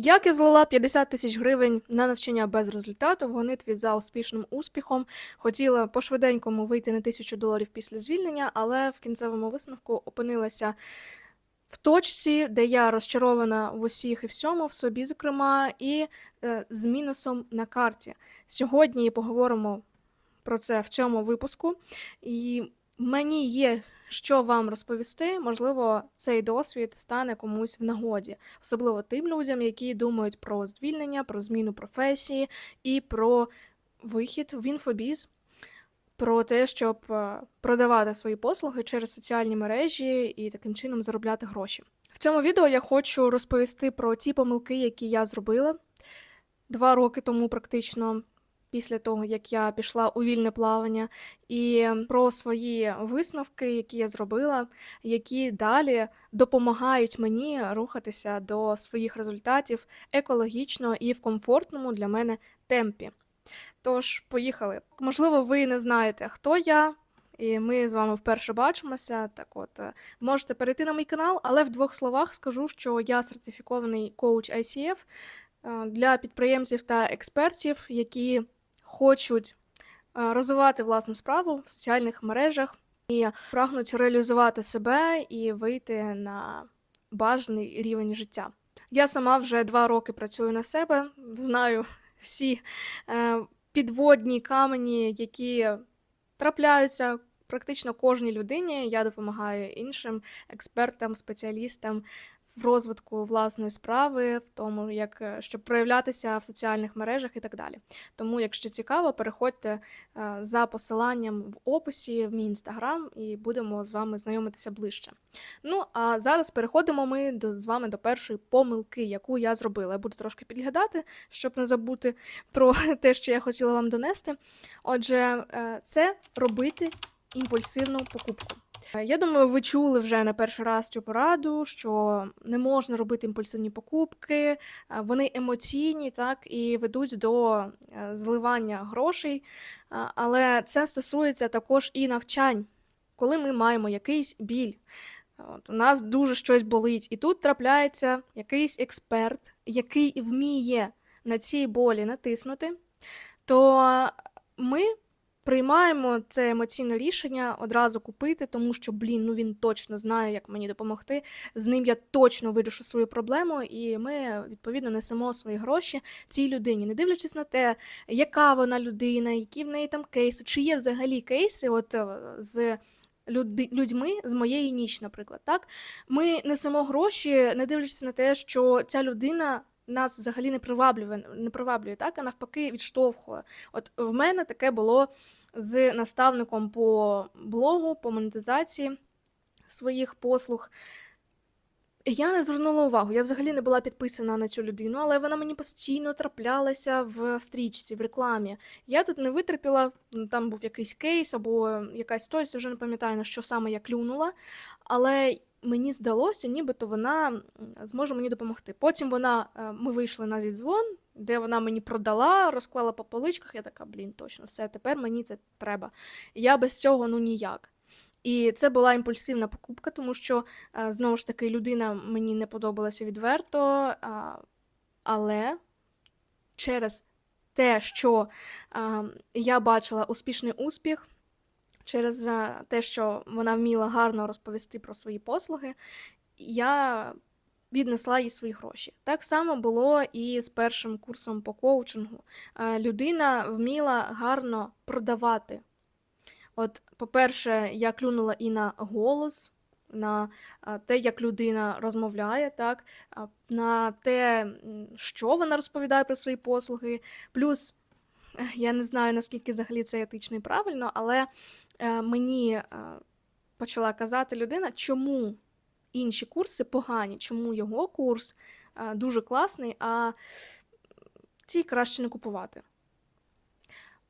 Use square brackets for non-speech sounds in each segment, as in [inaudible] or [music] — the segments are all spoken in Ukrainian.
Як я злила 50 тисяч гривень на навчання без результату в гонитві за успішним успіхом. Хотіла по-швиденькому вийти на тисячу доларів після звільнення, але в кінцевому висновку опинилася в точці, де я розчарована в усіх і всьому, в собі, зокрема, і е, з мінусом на карті. Сьогодні поговоримо про це в цьому випуску, і мені є що вам розповісти. Можливо, цей досвід стане комусь в нагоді, особливо тим людям, які думають про звільнення, про зміну професії і про вихід в інфобіз. Про те, щоб е, продавати свої послуги через соціальні мережі і таким чином заробляти гроші. В цьому відео я хочу розповісти про ті помилки, які я зробила два роки тому, практично після того, як я пішла у вільне плавання, і про свої висновки, які я зробила, які далі допомагають мені рухатися до своїх результатів екологічно і в комфортному для мене темпі. Тож, поїхали. Можливо, ви не знаєте, хто я. І ми з вами вперше бачимося. Так от е, можете перейти на мій канал, але в двох словах скажу, що я сертифікований коуч ICF е, для підприємців та експертів, які хочуть е, розвивати власну справу в соціальних мережах і прагнуть реалізувати себе і вийти на бажаний рівень життя. Я сама вже два роки працюю на себе, знаю [laughs] всі е, підводні камені, які трапляються практично кожній людині. Я допомагаю іншим експертам, спеціалістам в розвитку власної справи, в тому, як е, щоб проявлятися в соціальних мережах і так далі. Тому, якщо цікаво, переходьте е, за посиланням в описі в мій інстаграм і будемо з вами знайомитися ближче. Ну а зараз переходимо ми до з вами до першої помилки, яку я зробила. Я буду трошки підглядати, щоб не забути про [laughs] те, що я хотіла вам донести. Отже, е, це робити імпульсивну покупку. Е, Я думаю, ви чули вже не перший раз цю пораду, що не можна робити імпульсивні покупки, е, вони емоційні, так і ведуть до е, зливання грошей. Але це стосується також і навчань, коли ми маємо якийсь біль. От, у нас дуже щось болить, і тут трапляється якийсь експерт, який вміє на цій болі натиснути, то ми приймаємо це емоційне рішення одразу купити, тому що, блін, ну він точно знає, як мені допомогти. З ним я точно вирішу свою проблему, і ми відповідно несемо свої гроші цій людині, не дивлячись на те, яка вона людина, які в неї там кейси, чи є взагалі кейси, от е, з. Людьми з моєї ніч, наприклад, так ми несемо гроші, не дивлячись на те, що ця людина нас взагалі не приваблює, не приваблює, так а навпаки відштовхує. От в мене таке було з наставником по блогу, по монетизації своїх послуг. Я не звернула увагу, я взагалі не була підписана на цю людину, але вона мені постійно траплялася в стрічці, в рекламі. Я тут не витерпіла, там був якийсь кейс або якась сторіс, вже не пам'ятаю, на що саме я клюнула, але мені здалося, нібито вона зможе мені допомогти. Потім вона, е, ми вийшли на зідзвон, де вона мені продала, розклала по поличках. Я така, блін, точно, все, тепер мені це треба. Я без цього ну ніяк. І це була імпульсивна покупка, тому що е, знову ж таки людина мені не подобалася відверто, але через те, що я бачила успішний успіх, через те, що вона вміла гарно розповісти про свої послуги, я віднесла їй свої гроші. Так само було і з першим курсом по коучингу. Людина вміла гарно продавати. От, по-перше, я клюнула і на голос, на те, як людина розмовляє, так, на те, що вона розповідає про свої послуги. Плюс, я не знаю, наскільки взагалі це етично і правильно, але е, мені е, почала казати людина, чому інші курси погані, чому його курс е, дуже класний, а ці краще не купувати.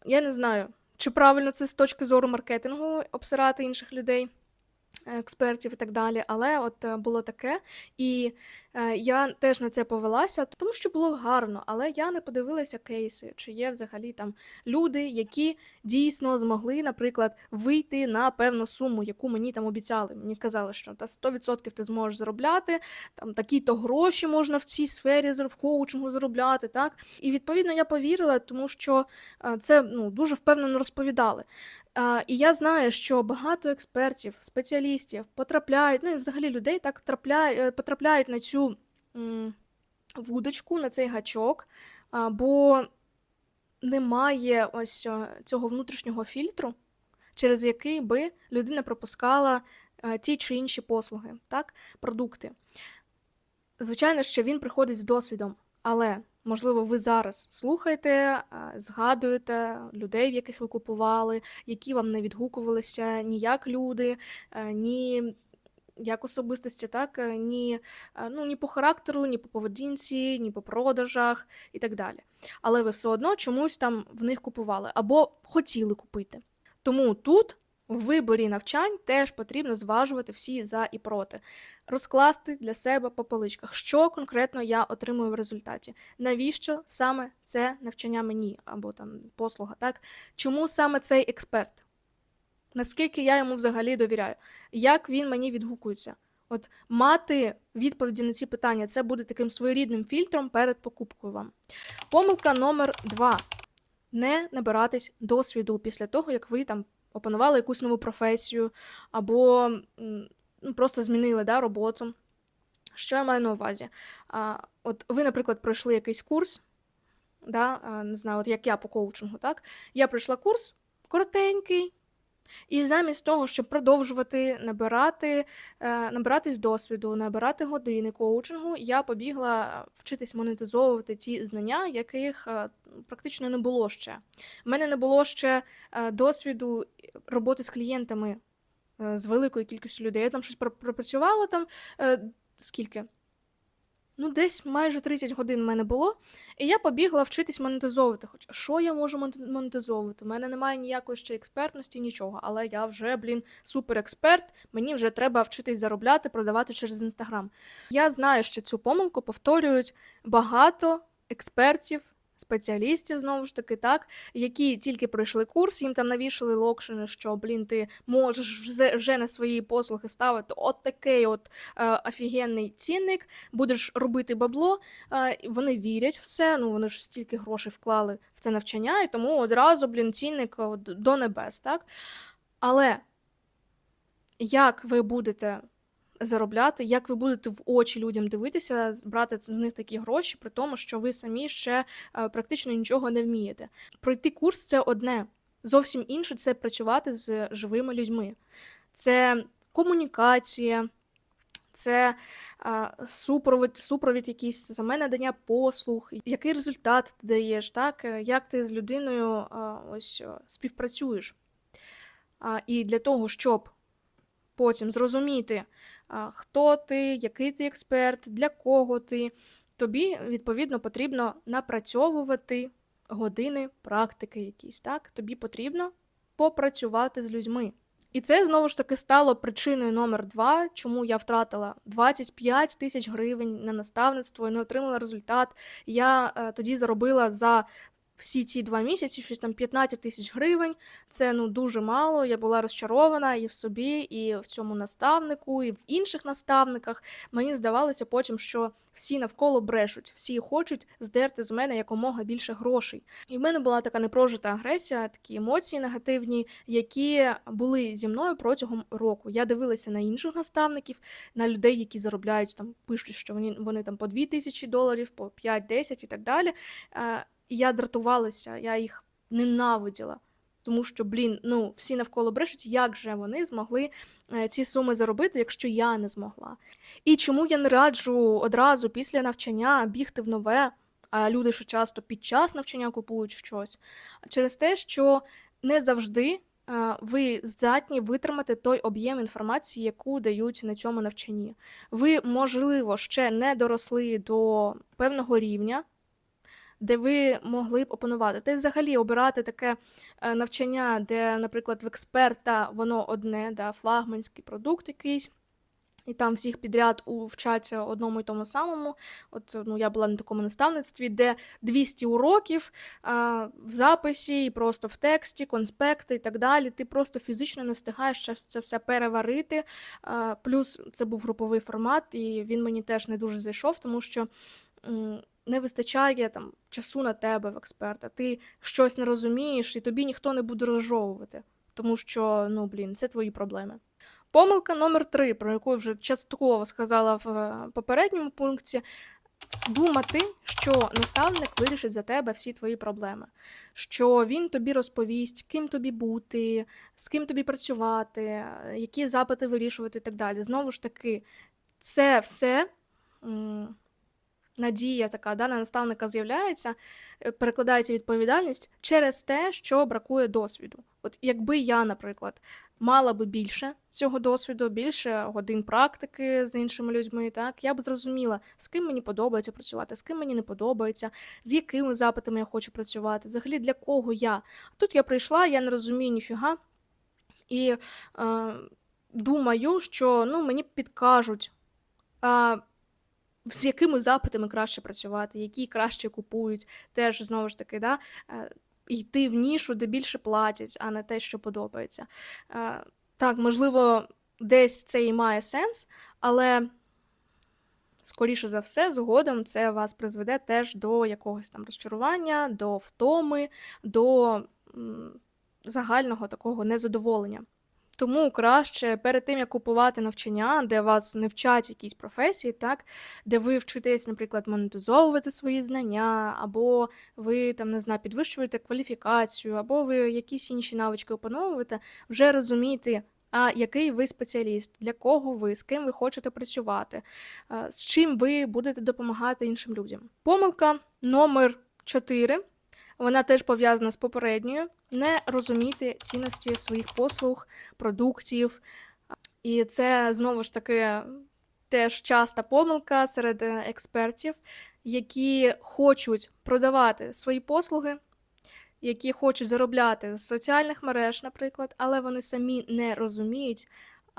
Я не знаю, чи правильно це з точки зору маркетингу обсирати інших людей. Експертів і так далі. Але от е, було таке, і е, я теж на це повелася, тому що було гарно, але я не подивилася кейси, чи є взагалі там люди, які дійсно змогли, наприклад, вийти на певну суму, яку мені там обіцяли. Мені казали, що та 100% ти зможеш заробляти, там такі-то гроші можна в цій сфері в коучингу заробляти. Так і відповідно я повірила, тому що е, це ну дуже впевнено розповідали. І я знаю, що багато експертів, спеціалістів потрапляють, ну і взагалі людей так трапляють, е, потрапляють на цю вудочку, на цей гачок, бо немає ось е, цього внутрішнього фільтру, через який би людина пропускала е, ті чи інші послуги, так, продукти. Звичайно, що він приходить з досвідом, але можливо, ви зараз слухаєте, згадуєте людей, в яких ви купували, які вам не відгукувалися ні як люди, е, ні як особистості, так, е, ні, е, ну, ні по характеру, ні по поведінці, ні по продажах і так далі. Але ви все одно чомусь там в них купували або хотіли купити. Тому тут в виборі навчань теж потрібно зважувати всі за і проти, розкласти для себе по поличках, що конкретно я отримую в результаті. Навіщо саме це навчання мені або там послуга, так? Чому саме цей експерт? Наскільки я йому взагалі довіряю? Як він мені відгукується? От мати відповіді на ці питання це буде таким своєрідним фільтром перед покупкою вам. Помилка номер два: не набиратись досвіду після того, як ви там опанували якусь нову професію, або ну, просто змінили да, роботу. Що я маю на увазі? А, от ви, наприклад, пройшли якийсь курс, да, не знаю, от як я по коучингу, так? Я пройшла курс коротенький, і замість того, щоб продовжувати набирати, е, набиратись досвіду, набирати години коучингу, я побігла вчитись монетизовувати ті знання, яких е, практично не було ще. У мене не було ще е, досвіду роботи з клієнтами з великою кількістю людей. Я там щось пр- пропрацювала там скільки? Ну, десь майже 30 годин в мене було, і я побігла вчитись монетизовувати. Хоч що я можу монет- монетизовувати? У мене немає ніякої ще експертності, нічого. Але я вже, блін, суперексперт. Мені вже треба вчитись заробляти, продавати через інстаграм. Я знаю, що цю помилку повторюють багато експертів, спеціалістів, знову ж таки, так, які тільки пройшли курс, їм там навішали локшини, що блін, ти можеш вже, на свої послуги ставити от такий от е, офігенний цінник, будеш робити бабло. Е, вони вірять в це. Ну вони ж стільки грошей вклали в це навчання, і тому одразу, блін, цінник до небес, так? Але як ви будете заробляти, як ви будете в очі людям дивитися, брати з них такі гроші, при тому, що ви самі ще е, практично нічого не вмієте. Пройти курс це одне. Зовсім інше це працювати з живими людьми. Це комунікація, це а, супровід, супровід якийсь саме надання послуг, який результат ти даєш, так? е, як ти з людиною ось співпрацюєш. І для того, щоб потім зрозуміти, хто ти, який ти експерт, для кого ти, тобі відповідно потрібно напрацьовувати години практики якісь, так? Тобі потрібно попрацювати з людьми. І це знову ж таки стало причиною номер два, чому я втратила 25 тисяч гривень на наставництво і не отримала результат. Я е, тоді заробила за всі ці два місяці щось там 15 тисяч гривень. Це ну дуже мало. Я була розчарована і в собі, і в цьому наставнику, і в інших наставниках. Мені здавалося потім, що всі навколо брешуть, всі хочуть здерти з мене якомога більше грошей. І в мене була така непрожита агресія, такі емоції негативні, які були зі мною протягом року. Я дивилася на інших наставників, на людей, які заробляють там, пишуть, що вони, вони там по 2 тисячі доларів, по 5-10 і так далі. І я дратувалася, я їх ненавиділа. Тому що, блін, ну всі навколо брешуть, як же вони змогли е, ці суми заробити, якщо я не змогла. І чому я не раджу одразу після навчання бігти в нове, а люди ще часто під час навчання купують щось, через те, що не завжди е, ви здатні витримати той об'єм інформації, яку дають на цьому навчанні. Ви, можливо, ще не доросли до певного рівня. Де ви могли б опанувати. Та й взагалі обирати таке е, навчання, де, наприклад, в експерта воно одне, да, флагманський продукт якийсь. І там всіх підряд вчаться одному і тому самому. От ну я була на такому наставництві, де 200 уроків а, в записі, і просто в тексті, конспекти і так далі. Ти просто фізично не встигаєш це, все переварити. А, плюс це був груповий формат, і він мені теж не дуже зайшов, тому що. Не вистачає там часу на тебе в експерта. Ти щось не розумієш, і тобі ніхто не буде розжовувати, тому що ну блін, це твої проблеми. Помилка номер три, про яку вже частково сказала в е, попередньому пункті. Думати, що наставник вирішить за тебе всі твої проблеми, що він тобі розповість, ким тобі бути, з ким тобі працювати, які запити вирішувати і так далі. Знову ж таки, це все надія така да, на наставника з'являється, е, перекладається відповідальність через те, що бракує досвіду. От якби я, наприклад, мала би більше цього досвіду, більше годин практики з іншими людьми, так я б зрозуміла, з ким мені подобається працювати, з ким мені не подобається, з якими запитами я хочу працювати, взагалі для кого я. А тут я прийшла, я не розумію ніфіга. І е, думаю, що ну, мені підкажуть, е, з якими запитами краще працювати, які краще купують, теж знову ж таки, да, е, йти в нішу, де більше платять, а не те, що подобається. Е, так, можливо, десь це і має сенс, але. Скоріше за все, згодом це вас призведе теж до якогось там розчарування, до втоми, до загального такого незадоволення. Тому краще перед тим, як купувати навчання, де вас не вчать якісь професії, так, де ви вчитесь, наприклад, монетизовувати свої знання, або ви там не знаю, підвищуєте кваліфікацію, або ви якісь інші навички опановуєте, вже розуміти, а який ви спеціаліст, для кого ви, з ким ви хочете працювати, з чим ви будете допомагати іншим людям. Помилка номер 4 вона теж пов'язана з попередньою, не розуміти цінності своїх послуг, продуктів. І це знову ж таки теж часта помилка серед е, експертів, які хочуть продавати свої послуги, які хочуть заробляти з соціальних мереж, наприклад, але вони самі не розуміють,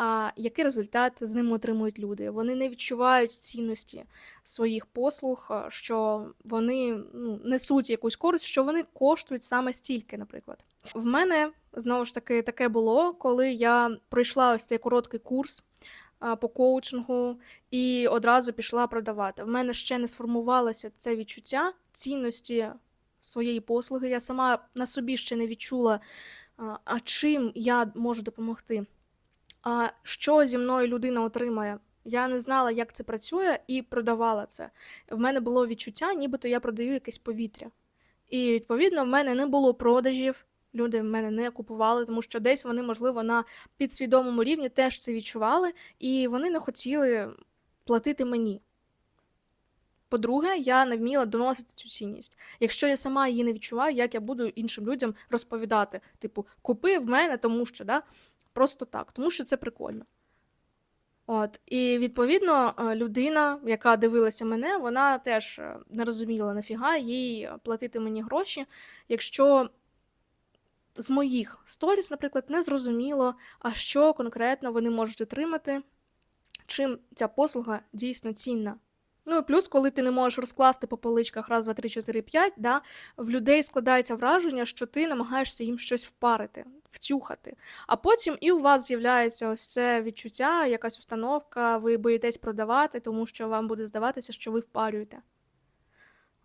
а який результат з ними отримують люди. Вони не відчувають цінності своїх послуг, що вони ну, несуть якусь користь, що вони коштують саме стільки, наприклад. В мене знову ж таки таке було, коли я пройшла ось цей короткий курс. По коучингу і одразу пішла продавати. В мене ще не сформувалося це відчуття цінності своєї послуги. Я сама на собі ще не відчула, а чим я можу допомогти. А що зі мною людина отримає? Я не знала, як це працює, і продавала це. В мене було відчуття, нібито я продаю якесь повітря. І відповідно в мене не було продажів, люди в мене не купували, тому що десь вони, можливо, на підсвідомому рівні теж це відчували, і вони не хотіли платити мені. По-друге, я не вміла доносити цю цінність. Якщо я сама її не відчуваю, як я буду іншим людям розповідати, типу, купи в мене, тому що, да, просто так, тому що це прикольно. От, і відповідно, е, людина, яка дивилася мене, вона теж е, не розуміла, нафіга їй платити мені гроші, якщо з моїх сторіс, наприклад, не зрозуміло, а що конкретно вони можуть отримати, чим ця послуга дійсно цінна. Ну і плюс, коли ти не можеш розкласти по поличках раз, два, три, чотири, п'ять, да, в людей складається враження, що ти намагаєшся їм щось впарити, втюхати. А потім і у вас з'являється ось це відчуття, якась установка, ви боїтесь продавати, тому що вам буде здаватися, що ви впарюєте.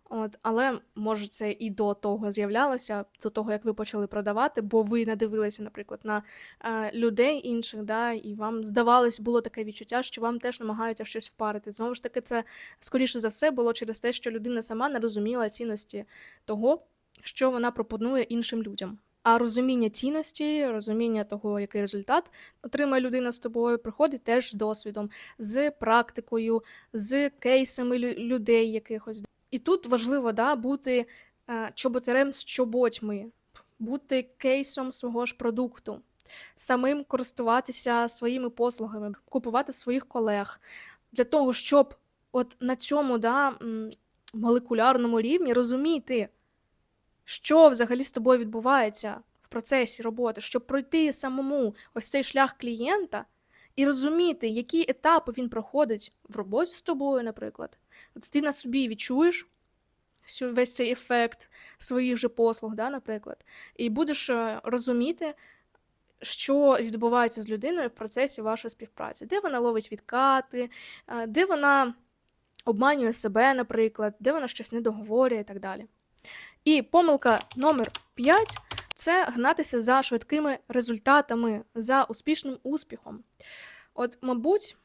От, але може це і до того з'являлося, до того як ви почали продавати, бо ви надивилися, наприклад, на е, людей інших, да, і вам здавалось, було таке відчуття, що вам теж намагаються щось впарити. Знову ж таки, це скоріше за все було через те, що людина сама не розуміла цінності того, що вона пропонує іншим людям. А розуміння цінності, розуміння того, який результат отримає людина з тобою, приходить теж з досвідом, з практикою, з кейсами лю- людей якихось. І тут важливо да, бути е, чоботарем з чоботьми, бути кейсом свого ж продукту, самим користуватися своїми послугами, купувати своїх колег, для того, щоб от на цьому да, молекулярному рівні розуміти, що взагалі з тобою відбувається в процесі роботи, щоб пройти самому ось цей шлях клієнта і розуміти, які етапи він проходить в роботі з тобою, наприклад. От ти на собі відчуєш весь цей ефект своїх же послуг, да, наприклад, і будеш е, розуміти, що відбувається з людиною в процесі вашої співпраці, де вона ловить відкати, е, де вона обманює себе, наприклад, де вона щось не договорює і так далі. І помилка номер 5 це гнатися за швидкими результатами, за успішним успіхом. От, мабуть,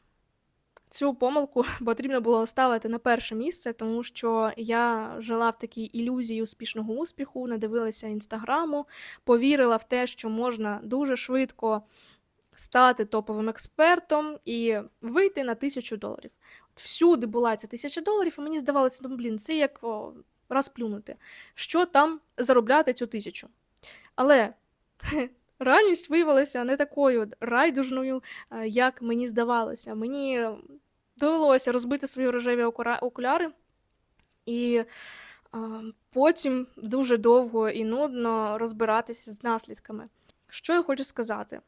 цю помилку [laughs] потрібно було ставити на перше місце, тому що я жила в такій ілюзії успішного успіху, не дивилася інстаграму, повірила в те, що можна дуже швидко стати топовим експертом і вийти на тисячу доларів. Всюди була ця тисяча доларів, і мені здавалося, ну блін, це як о, розплюнути. Що там заробляти цю тисячу? Але [laughs] реальність виявилася не такою райдужною, е, як мені здавалося. Мені довелося розбити свої рожеві окуляри, і потім дуже довго і нудно розбиратися з наслідками. Що я хочу сказати?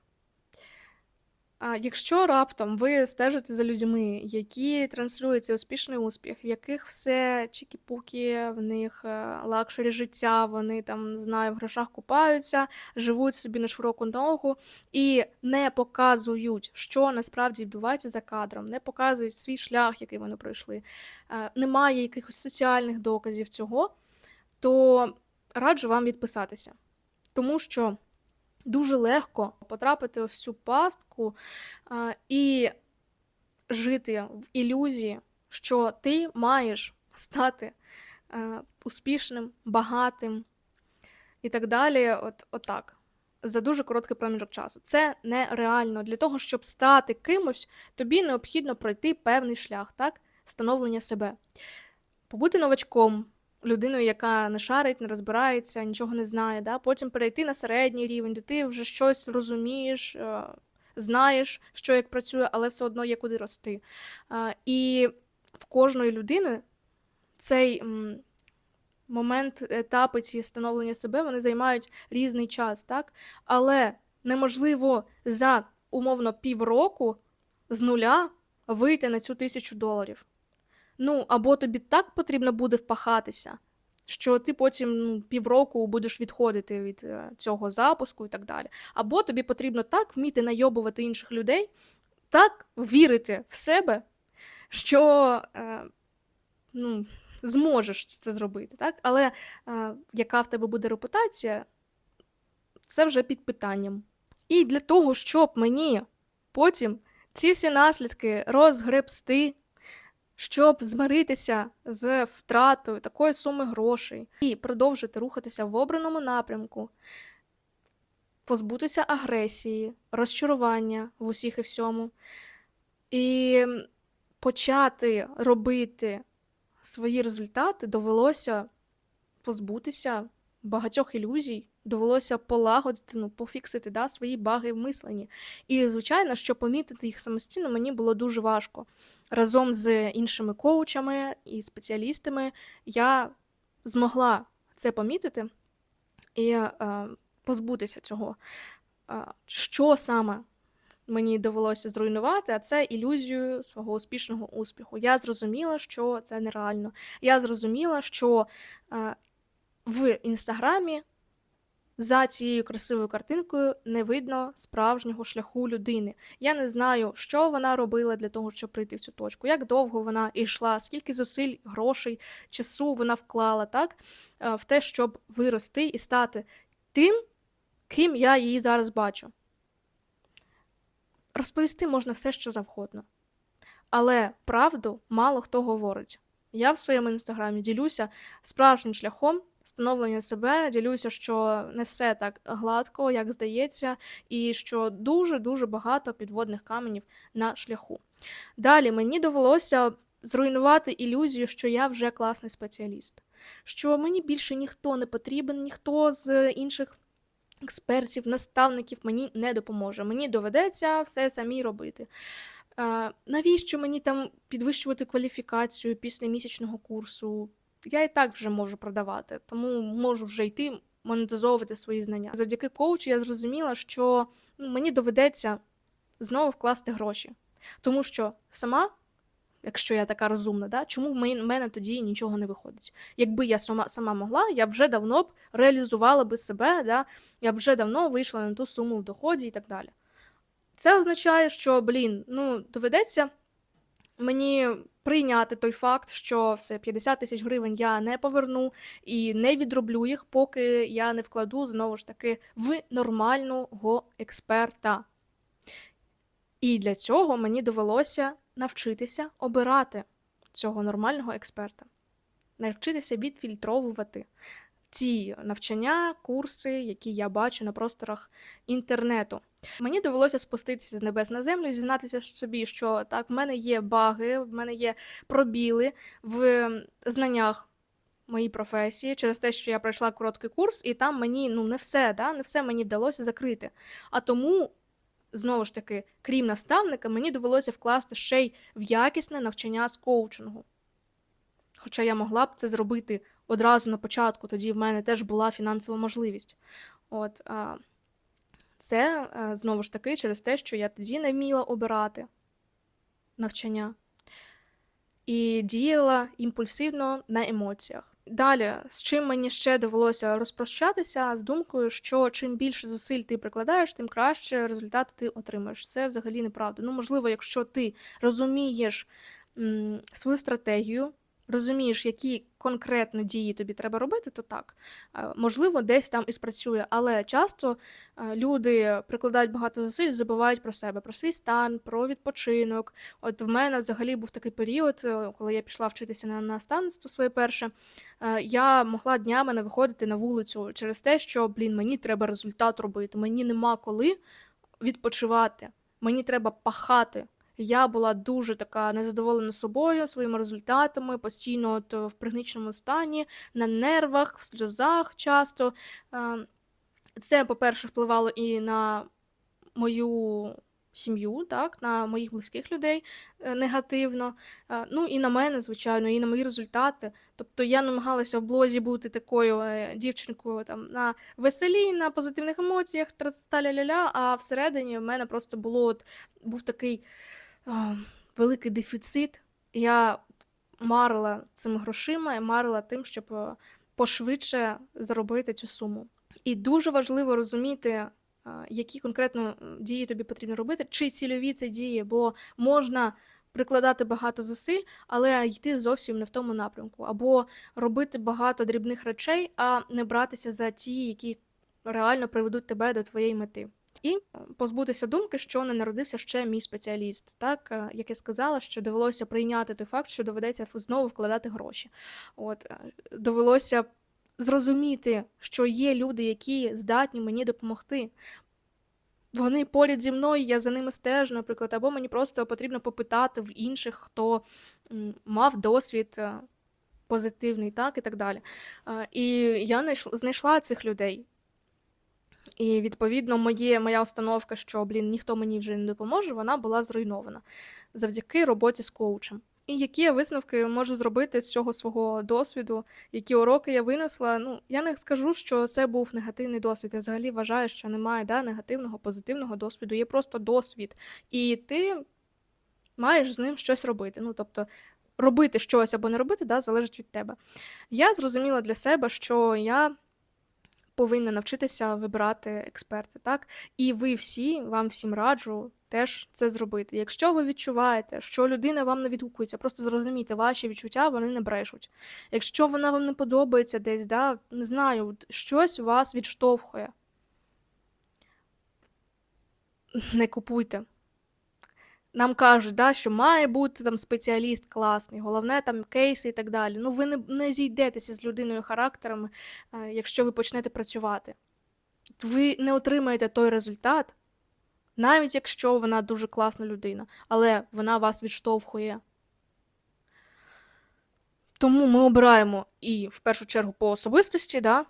А, Якщо раптом ви стежите за людьми, які транслюють цей успішний успіх, в яких все чікі-пукі, в них е, лакшері життя, вони там, знаю, в грошах купаються, живуть собі на широку ногу і не показують, що насправді відбувається за кадром, не показують свій шлях, який вони пройшли, е, немає якихось соціальних доказів цього, то раджу вам відписатися. Тому що дуже легко потрапити ось цю пастку і жити в ілюзії, що ти маєш стати е, успішним, багатим і так далі. От, отак. За дуже короткий проміжок часу. Це нереально. Для того, щоб стати кимось, тобі необхідно пройти певний шлях, так? Становлення себе. Побути новачком, людиною, яка не шарить, не розбирається, нічого не знає. Да? Потім перейти на середній рівень, де ти вже щось розумієш, е, знаєш, що як працює, але все одно є куди рости. Е, І в кожної людини цей момент, етапи ці становлення себе, вони займають різний час, так? Але неможливо за умовно півроку з нуля вийти на цю тисячу доларів. Ну, або тобі так потрібно буде впахатися, що ти потім ну, півроку будеш відходити від е, цього запуску і так далі. Або тобі потрібно так вміти найобувати інших людей, так вірити в себе, що е, ну, зможеш це зробити. Так? Але е, яка в тебе буде репутація, це вже під питанням. І для того, щоб мені потім ці всі наслідки розгребсти, щоб змиритися з втратою такої суми грошей і продовжити рухатися в обраному напрямку, позбутися агресії, розчарування в усіх і всьому, і почати робити свої результати, довелося позбутися багатьох ілюзій, довелося полагодити, ну, пофіксити да, свої баги в мисленні. І, звичайно, що помітити їх самостійно мені було дуже важко разом з іншими коучами і спеціалістами я змогла це помітити і е, позбутися цього. Е, що саме мені довелося зруйнувати, а це ілюзію свого успішного успіху. Я зрозуміла, що це нереально. Я зрозуміла, що е, в інстаграмі за цією красивою картинкою не видно справжнього шляху людини. Я не знаю, що вона робила для того, щоб прийти в цю точку, як довго вона йшла, скільки зусиль, грошей, часу вона вклала так, е, в те, щоб вирости і стати тим, ким я її зараз бачу. Розповісти можна все, що завгодно. Але правду мало хто говорить. Я в своєму інстаграмі ділюся справжнім шляхом становлення себе, ділюся, що не все так гладко, як здається, і що дуже-дуже багато підводних каменів на шляху. Далі мені довелося зруйнувати ілюзію, що я вже класний спеціаліст, що мені більше ніхто не потрібен, ніхто з інших. Експертів, наставників мені не допоможе. Мені доведеться все самі робити. Е, навіщо мені там підвищувати кваліфікацію після місячного курсу? Я і так вже можу продавати, тому можу вже йти монетизовувати свої знання. Завдяки коучу я зрозуміла, що ну, мені доведеться знову вкласти гроші. Тому що сама, якщо я така розумна, да, чому в мене тоді нічого не виходить? Якби я сама, сама могла, я вже давно б реалізувала би себе, да, я вже давно вийшла на ту суму в доході і так далі. Це означає, що, блін, ну, доведеться мені прийняти той факт, що все 50 тисяч гривень я не поверну і не відроблю їх, поки я не вкладу знову ж таки в нормального експерта. І для цього мені довелося навчитися обирати цього нормального експерта, навчитися відфільтровувати ці навчання, курси, які я бачу на просторах інтернету. Мені довелося спуститися з небес на землю і зізнатися собі, що так, в мене є баги, в мене є пробіли в знаннях моїй професії через те, що я пройшла короткий курс, і там мені ну не все, да, не все мені вдалося закрити. А тому, знову ж таки, крім наставника, мені довелося вкласти ще й в якісне навчання з коучингу. Хоча я могла б це зробити одразу на початку, тоді в мене теж була фінансова можливість. От, а, це знову ж таки через те, що я тоді не вміла обирати навчання і діяла імпульсивно на емоціях. Далі, з чим мені ще довелося розпрощатися, з думкою, що чим більше зусиль ти прикладаєш, тим краще результати ти отримаєш. Це взагалі неправда. Ну, можливо, якщо ти розумієш м, свою стратегію, розумієш, які конкретно дії тобі треба робити, то так. Е, Можливо, десь там і спрацює, але часто е, люди прикладають багато зусиль, забувають про себе, про свій стан, про відпочинок. От в мене взагалі був такий період, е, коли я пішла вчитися на наставництво своє перше. Я могла днями не виходити на вулицю через те, що, блін, мені треба результат робити, мені нема коли відпочивати, мені треба пахати. Я була дуже така незадоволена собою, своїми результатами, постійно от в пригніченому стані, на нервах, в сльозах часто. Е, Це, по-перше, впливало і на мою сім'ю, так, на моїх близьких людей е, негативно. Е, Ну і на мене, звичайно, і на мої результати. Тобто я намагалася в блозі бути такою е, дівчинкою там на веселі, на позитивних емоціях, тра-та-ля-ля-ля, а всередині в мене просто було от, був такий великий дефіцит. Я марила цими грошима, я марила тим, щоб е, пошвидше заробити цю суму. І дуже важливо розуміти, які конкретно дії тобі потрібно робити, чи цільові це дії, бо можна прикладати багато зусиль, але йти зовсім не в тому напрямку, або робити багато дрібних речей, а не братися за ті, які реально приведуть тебе до твоєї мети. І е, позбутися думки, що не народився ще мій спеціаліст. Так, е, як я сказала, що довелося прийняти той факт, що доведеться знову вкладати гроші. От е, довелося зрозуміти, що є люди, які здатні мені допомогти. Вони поряд зі мною, я за ними стежу, наприклад, або мені просто потрібно попитати в інших, хто мав досвід позитивний, так і так далі. І я знайшла цих людей. І відповідно моє, моя установка, що блін, ніхто мені вже не допоможе, вона була зруйнована завдяки роботі з коучем. І які я висновки можу зробити з цього свого досвіду, які уроки я винесла. Ну, я не скажу, що це був негативний досвід. Я взагалі вважаю, що немає да, негативного, позитивного досвіду, є просто досвід. І ти маєш з ним щось робити. Ну, тобто, робити щось або не робити, да, залежить від тебе. Я зрозуміла для себе, що я повинна навчитися вибирати експерти, так? І ви всі, вам всім раджу теж це зробити. Якщо ви відчуваєте, що людина вам не відгукується, просто зрозумійте, ваші відчуття вони не брешуть. Якщо вона вам не подобається десь, да, не знаю, щось вас відштовхує. Не купуйте. Нам кажуть, да, що має бути там спеціаліст класний, головне там кейси і так далі. Ну, ви не, не зійдетеся з людиною характерами, е, якщо ви почнете працювати. Ви не отримаєте той результат, навіть якщо вона дуже класна людина, але вона вас відштовхує. Тому ми обираємо і в першу чергу по особистості, да,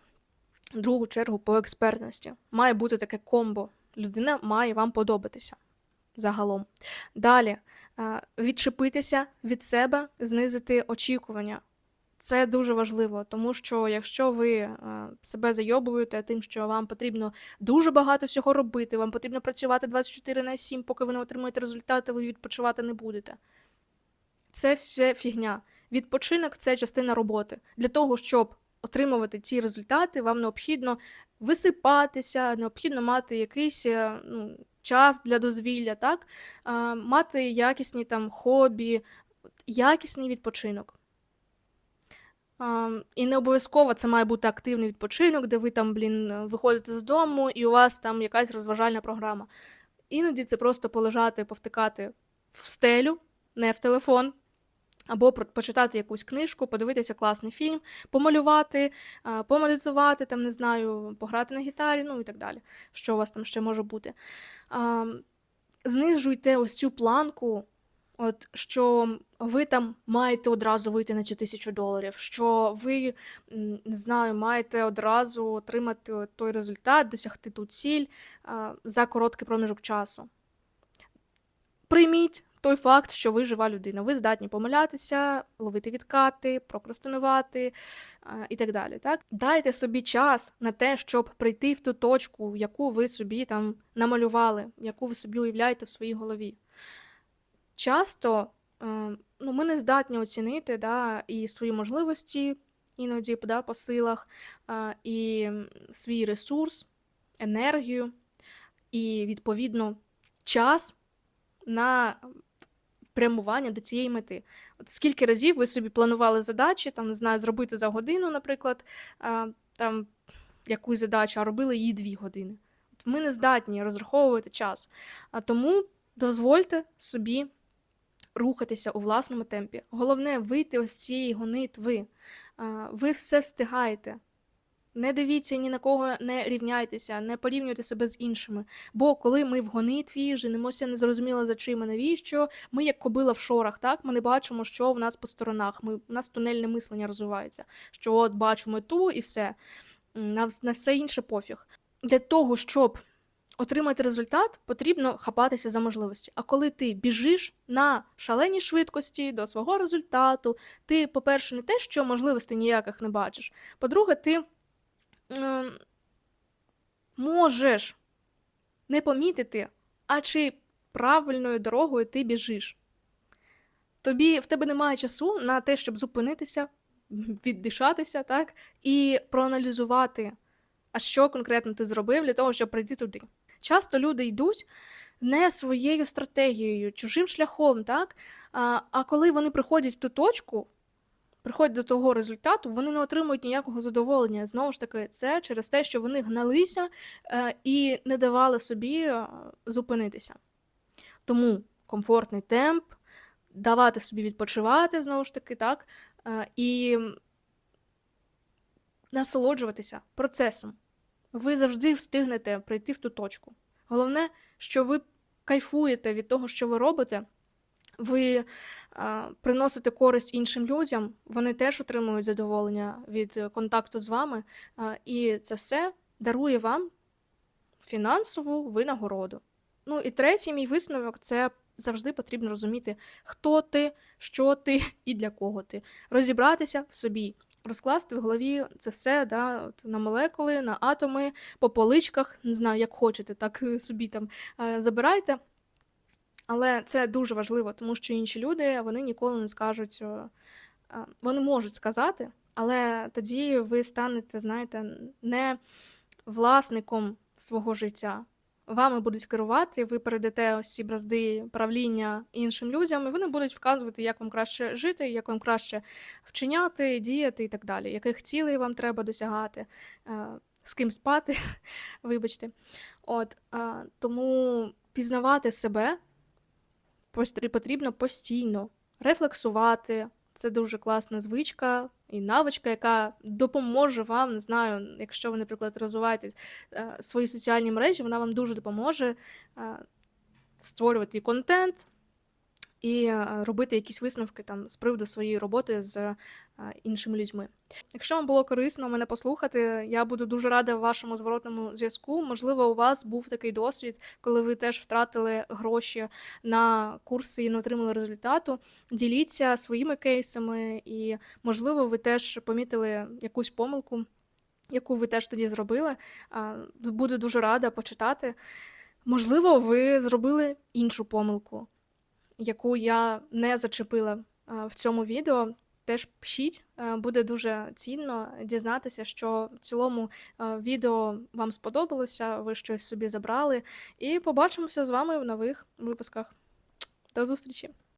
в другу чергу по експертності. Має бути таке комбо. Людина має вам подобатися загалом. Далі, е, відчепитися від себе, знизити очікування. Це дуже важливо, тому що якщо ви е, себе зайобуєте тим, що вам потрібно дуже багато всього робити, вам потрібно працювати 24 на 7, поки ви не отримуєте результати, ви відпочивати не будете. Це все фігня. Відпочинок це частина роботи. Для того, щоб отримувати ці результати, вам необхідно висипатися, необхідно мати якийсь е, ну, час для дозвілля, так? Мати якісні там хобі, якісний відпочинок. І не обов'язково це має бути активний відпочинок, де ви там, блін, виходите з дому і у вас там якась розважальна програма. Іноді це просто полежати, повтикати в стелю, не в телефон, або почитати якусь книжку, подивитися класний фільм, помалювати, помедитувати, там, не знаю, пограти на гітарі, ну і так далі. Що у вас там ще може бути. Знижуйте ось цю планку, от, що ви там маєте одразу вийти на цю тисячу доларів, що ви, не знаю, маєте одразу отримати той результат, досягти ту ціль за короткий проміжок часу. Прийміть той факт, що ви жива людина. Ви здатні помилятися, ловити відкати, прокрастинувати а, і так далі. Так? Дайте собі час на те, щоб прийти в ту точку, яку ви собі там намалювали, яку ви собі уявляєте в своїй голові. Часто е, ну, ми не здатні оцінити да, і свої можливості, іноді да, по силах, а, і свій ресурс, енергію, і, відповідно, час на прямування до цієї мети. От скільки разів ви собі планували задачі, там, не знаю, зробити за годину, наприклад, там якусь задачу, а робили її дві години. От ми не здатні розраховувати час. А тому дозвольте собі рухатися у власному темпі. Головне вийти ось цієї гонитви. Ви все встигаєте. Не дивіться ні на кого, не рівняйтеся, не порівнюйте себе з іншими. Бо коли ми в гонитві женемося незрозуміло за чим і навіщо, ми як кобила в шорах, так ми не бачимо, що в нас по сторонах. Ми, у нас тунельне мислення розвивається. Що от бачу мету і все. На, на все інше пофіг. Для того, щоб отримати результат, потрібно хапатися за можливості. А коли ти біжиш на шаленій швидкості до свого результату, ти, по-перше, не те, що можливостей ніяких не бачиш. По-друге, ти ем, можеш не помітити, а чи правильною дорогою ти біжиш. Тобі в тебе немає часу на те, щоб зупинитися, віддишатися, так, і проаналізувати, а що конкретно ти зробив для того, щоб прийти туди. Часто люди йдуть не своєю стратегією, чужим шляхом, так? А, а коли вони приходять в ту точку, приходять до того результату, вони не отримують ніякого задоволення. Знову ж таки, це через те, що вони гналися е, і не давали собі е, зупинитися. Тому комфортний темп, давати собі відпочивати, знову ж таки, так, е, і насолоджуватися процесом. Ви завжди встигнете прийти в ту точку. Головне, що ви кайфуєте від того, що ви робите, ви а, приносите користь іншим людям, вони теж отримують задоволення від е, контакту з вами, а, і це все дарує вам фінансову винагороду. Ну і третій мій висновок це завжди потрібно розуміти, хто ти, що ти [laughs] і для кого ти. Розібратися в собі, розкласти в голові це все да, от, на молекули, на атоми, по поличках, не знаю, як хочете, так е, [laughs] собі там е, забирайте. Але це дуже важливо, тому що інші люди вони ніколи не скажуть, е, е, вони можуть сказати, але тоді ви станете, знаєте, не власником свого життя. Вами будуть керувати, ви передате ось бразди правління іншим людям, і вони будуть вказувати, як вам краще жити, як вам краще вчиняти, діяти і так далі, яких цілей вам треба досягати, е, з ким спати, [laughs] вибачте. От, тому пізнавати себе потрібно постійно рефлексувати. Це дуже класна звичка і навичка, яка допоможе вам, не знаю, якщо ви, наприклад, розвиваєте е, свої соціальні мережі, вона вам дуже допоможе е, створювати контент, і е, робити якісь висновки там з приводу своєї роботи з е, іншими людьми. Якщо вам було корисно мене послухати, я буду дуже рада вашому зворотному зв'язку. Можливо, у вас був такий досвід, коли ви теж втратили гроші на курси і не отримали результату. Діліться своїми кейсами, і, можливо, ви теж помітили якусь помилку, яку ви теж тоді зробили. Буду дуже рада почитати. Можливо, ви зробили іншу помилку, яку я не зачепила в цьому відео. Теж пишіть, е, буде дуже цінно дізнатися, що в цілому е, відео вам сподобалося, ви щось собі забрали. І побачимося з вами в нових випусках. До зустрічі!